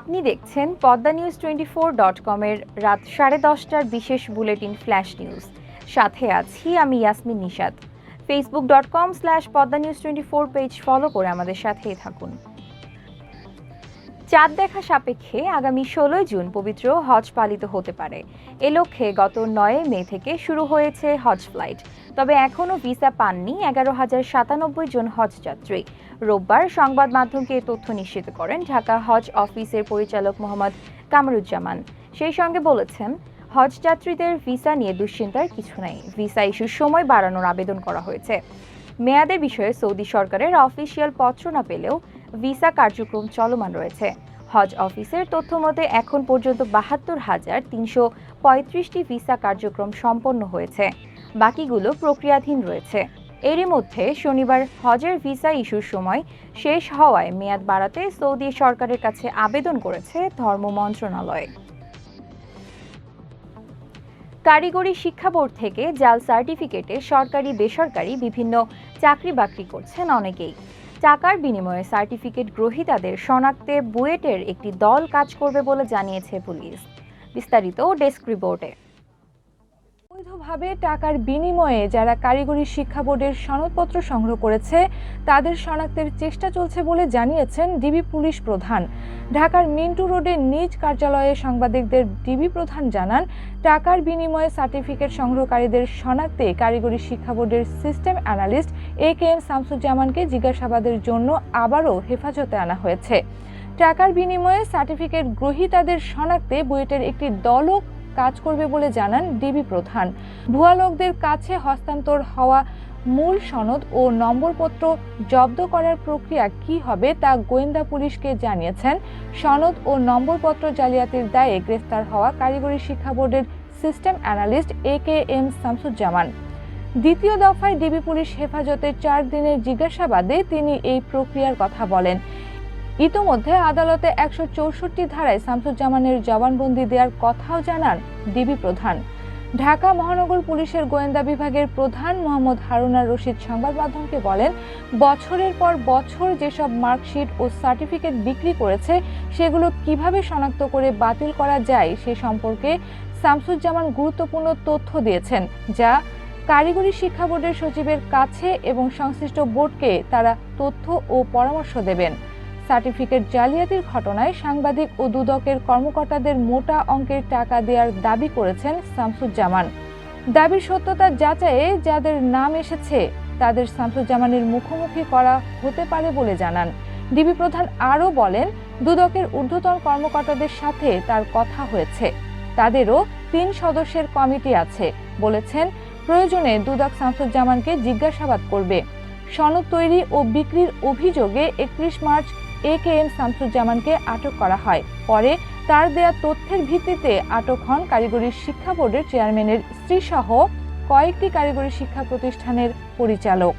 আপনি দেখছেন Padma news twenty four dot কমের রাত সাড়ে দশটার বিশেষ বুলেটিন ফ্ল্যাশ নিউজ। সাথে আছি আমি Yasmin Nishad Facebook dot com slash Padma news twenty four page follow করে আমাদের সাথেই থাকুন। চাঁদ দেখা সাপেক্ষে আগামী ষোলোই জুন পবিত্র হজ পালিত হতে পারে। এ লক্ষ্যে গত নয় মে থেকে শুরু হয়েছে হজ ফ্লাইট। তবে এখনও ভিসা পাননি এগারো হাজার সাতানব্বই জন হজ যাত্রী। রোববার সংবাদ মাধ্যমকে তথ্য নিশ্চিত করেন ঢাকা হজ অফিসের পরিচালক মোহাম্মদ কামরুজ্জামান। সেই সঙ্গে বলেছেন, হজ যাত্রীদের ভিসা নিয়ে দুশ্চিন্তার কিছু নাই। ভিসা ইস্যুর সময় বাড়ানোর আবেদন করা হয়েছে। মেয়াদের বিষয়ে সৌদি সরকারের অফিসিয়াল পত্র না পেলেও ভিসা কার্যক্রম চলমান রয়েছে। হজ অফিসের তথ্য মতে, এখন পর্যন্ত বাহাত্তর হাজার তিনশো পঁয়ত্রিশটি ভিসা কার্যক্রম সম্পন্ন হয়েছে। বাকিগুলো প্রক্রিয়াধীন রয়েছে। এরই মধ্যে শনিবার হজের ভিসা ইস্যুর সময় শেষ হওয়ায় মেয়াদ বাড়াতে সৌদি সরকারের কাছে আবেদন করেছে ধর্ম মন্ত্রণালয়। কারিগরি শিক্ষা বোর্ড থেকে জাল সার্টিফিকেটে সরকারি, বেসরকারি বিভিন্ন চাকরি বাকরি করছেন অনেকেই। টাকার বিনিময়ে সার্টিফিকেট গ্রহীতাদের শনাক্তে বুয়েটের একটি দল কাজ করবে বলে জানিয়েছে পুলিশ। বিস্তারিত ডেস্ক রিপোর্টে। অবৈধভাবে টাকার বিনিময়ে যারা কারিগরি শিক্ষা বোর্ডের সনদপত্র সংগ্রহ করেছে, তাদের শনাক্তের চেষ্টা চলছে বলে জানিয়েছেন ডিবি পুলিশ প্রধান। ঢাকার মিন্টু রোডে নিজ কার্যালয়ে সাংবাদিকদের ডিবি প্রধান জানান, টাকার বিনিময়ে সার্টিফিকেট সংগ্রহকারীদের শনাক্তে কারিগরি শিক্ষা বোর্ডের system analyst A K M শামসুজ্জামানকে জিজ্ঞাসাবাদের জন্য আবারও হেফাজতে আনা হয়েছে। টাকার বিনিময়ে সার্টিফিকেট গ্রহীতাদের শনাক্তে বুয়েটের একটি দলও কাজ করবে বলে জানান ডিবি প্রধান। ভুয়া লোকদের কাছে হস্তান্তর হওয়া মূল সনদ ও নম্বরপত্র জব্দ করার প্রক্রিয়া কি হবে তা গোয়েন্দা পুলিশকে জানিয়েছেন। সনদ ও নম্বরপত্র জালিয়াতির দায়ে গ্রেফতার হওয়া কারিগরি শিক্ষা বোর্ডের system analyst A K M Shamsuzzaman. দ্বিতীয় দফায় ডিবি পুলিশ হেফাজতে চার দিনের জিজ্ঞাসাবাদে তিনি এই প্রক্রিয়ার কথা বলেন। ইতোমধ্যে আদালতে একশো চৌষট্টি ধারায় শামসুজ্জামানের জবানবন্দি দেওয়ার কথাও জানান ডিবি প্রধান। ঢাকা মহানগর পুলিশের গোয়েন্দা বিভাগের প্রধান মোহাম্মদ হারুনার রশিদ সংবাদ মাধ্যমকে বলেন, বছরের পর বছর যেসব মার্কশিট ও সার্টিফিকেট বিক্রি করেছে, সেগুলো কীভাবে শনাক্ত করে বাতিল করা যায় সে সম্পর্কে শামসুজ্জামান গুরুত্বপূর্ণ তথ্য দিয়েছেন, যা কারিগরি শিক্ষা বোর্ডের সচিবের কাছে এবং সংশ্লিষ্ট বোর্ডকে তারা তথ্য ও পরামর্শ দেবেন। সার্টিফিকেট জালিয়াতির ঘটনায় সাংবাদিক ও দুদকের কর্মকর্তাদের মোটা অঙ্কের টাকা দেওয়ার দাবি করেছেন শামসুজ্জামান। দাবির সত্যতা যাচাইয়ে যাদের নাম এসেছে, তাদের শামসুজ্জামানের মুখোমুখি করা হতে পারে বলে জানান। ডিবি প্রধান আরও বলেন, দুদকের ঊর্ধ্বতন কর্মকর্তাদের সাথে তার কথা হয়েছে। তাদেরও তিন সদস্যের কমিটি আছে বলেছেন, প্রয়োজনে দুদক শামসুজ্জামানকে জিজ্ঞাসাবাদ করবে। সনদ তৈরি ও বিক্রির অভিযোগে একত্রিশ মার্চ এ কে এম শামসুজ্জামানকে আটক করা হয়। পরে তার দেয়া তথ্যের ভিত্তিতে আটক হন কারিগরি শিক্ষা বোর্ডের চেয়ারম্যানের স্ত্রীসহ কয়েকটি কারিগরি শিক্ষা প্রতিষ্ঠানের পরিচালক।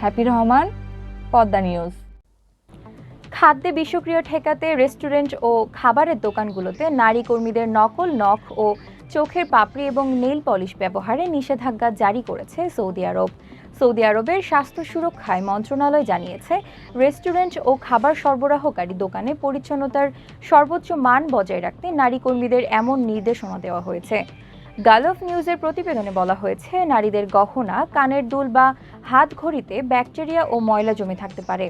হ্যাপি রহমান, পদ্মা নিউজ। খাদ্যে বিষক্রিয়া ঠেকাতে রেস্টুরেন্ট ও খাবারের দোকানগুলোতে নারী কর্মীদের নকল নখ ও চোখের পাপড়ি এবং নেল পলিশ ব্যবহারে নিষেধাজ্ঞা জারি করেছে সৌদি আরব। সৌদি আরবের স্বাস্থ্য সুরক্ষায় মন্ত্রণালয় জানিয়েছে, রেস্টুরেন্ট ও খাবার সরবরাহকারী দোকানে পরিচ্ছন্নতার সর্বোচ্চ মান বজায় রাখতে নারী কর্মীদের এমন নির্দেশনা দেওয়া হয়েছে। গালফ নিউজের প্রতিবেদনে বলা হয়েছে, নারীদের গহনা, কানের দুল বা হাত ঘড়িতে ব্যাকটেরিয়া ও ময়লা জমে থাকতে পারে।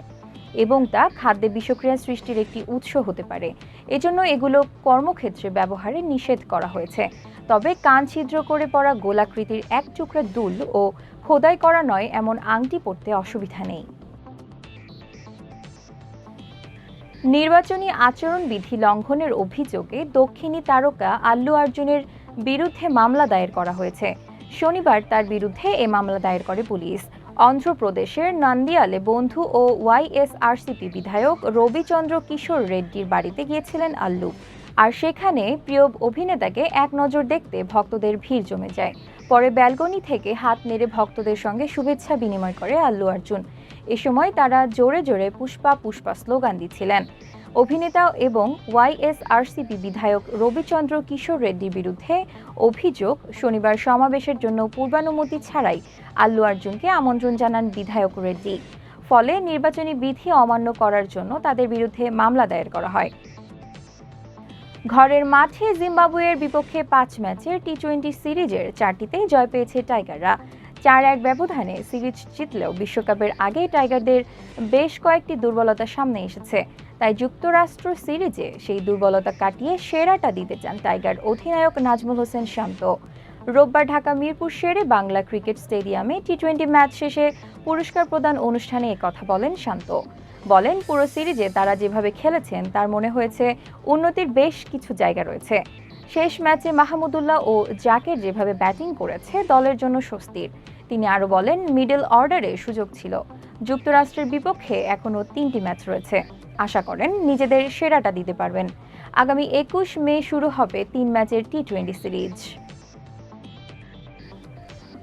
এবং তা খাদ্যে বিষক্রিয়া সৃষ্টির একটি উৎস হতে পারে। এজন্য এগুলো কর্মক্ষেত্রে ব্যবহারে নিষেধ করা হয়েছে। তবে কান ছিদ্র করে পড়া গোলাকৃতির এক টুকরা দুল ও খোদাই করা নয়, এমন আংটি পরতে অসুবিধা নেই। নির্বাচনী আচরণবিধি লঙ্ঘনের অভিযোগে দক্ষিণী তারকা আল্লু অর্জুনের বিরুদ্ধে মামলা দায়ের করা হয়েছে। শনিবার তার বিরুদ্ধে এ মামলা দায়ের করে পুলিশ। অন্ধ্রপ্রদেশের নান্দিয়ালে বন্ধু ও ওয়াইএসআরসিপি বিধায়ক রবিচন্দ্র কিশোর রেড্ডির বাড়িতে গিয়েছিলেন আল্লু। আর সেখানে প্রিয় অভিনেতাকে এক নজর দেখতে ভক্তদের ভিড় জমে যায়। পরে ব্যালকনি থেকে হাত নেড়ে ভক্তদের সঙ্গে শুভেচ্ছা বিনিময় করে আল্লু অর্জুন। এ সময় তারা জোরে জোরে পুষ্পা পুষ্পা স্লোগান দিচ্ছিলেন। অভিনেতা এবং ওয়াইএসআরসিপি বিধায়ক রবিচন্দ্র কিশোর রেড্ডির বিরুদ্ধে অভিযোগ শনিবার সমাবেশের জন্য পূর্বানুমতি ছাড়াই আল্লু অর্জুনকে আমন্ত্রণ জানান বিধায়ক রেড্ডি। ফলে নির্বাচনী বিধি অমান্য করার জন্য তাদের বিরুদ্ধে মামলা দায়ের করা হয়। ঘরের মাঠে জিম্বাবুয়ের বিপক্ষে পাঁচ ম্যাচের টি টোয়েন্টি সিরিজের চারটিতেই জয় পেয়েছে টাইগাররা। চার এক ব্যবধানে সিরিজ জিতলেও বিশ্বকাপের আগে টাইগারদের বেশ কয়েকটি দুর্বলতা সামনে এসেছে। তাই যুক্তরাষ্ট্র সিরিজে সেই দুর্বলতা কাটিয়ে সেরাটা দিতে চান টাইগার অধিনায়ক নাজমুল হোসেন শান্ত। রোববার ঢাকা মিরপুর শেরে বাংলা ক্রিকেট স্টেডিয়ামে টি টোয়েন্টি ম্যাচ শেষে পুরস্কার প্রদান অনুষ্ঠানে কথা বলেন শান্ত। বলেন, পুরো সিরিজে তারা যেভাবে খেলেছেন, তার মনে হয়েছে উন্নতির বেশ কিছু জায়গা রয়েছে। শেষ ম্যাচে মাহমুদুল্লাহ ও জাকের যেভাবে ব্যাটিং করেছে, দলের জন্য স্বস্তির। তিনি আরও বলেন, মিডল অর্ডারে সুযোগ ছিল। যুক্তরাষ্ট্রের বিপক্ষে এখনও তিনটি ম্যাচ রয়েছে। আশা করেন, নিজেদের সেরাটা দিতে পারবেন। আগামী একুশ মে শুরু হবে তিন ম্যাচের টি টোয়েন্টি সিরিজ।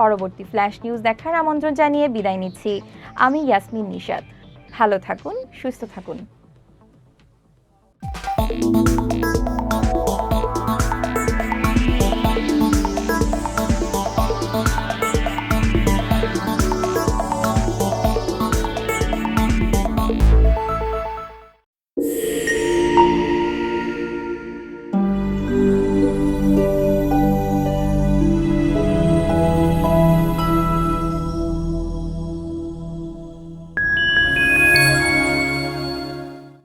পরবর্তী ফ্ল্যাশ নিউজ দেখার আমন্ত্রণ জানিয়ে বিদায় নিচ্ছি। আমি ইয়াসমিন নিশাদ ভালো থাকুন, সুস্থ থাকুন।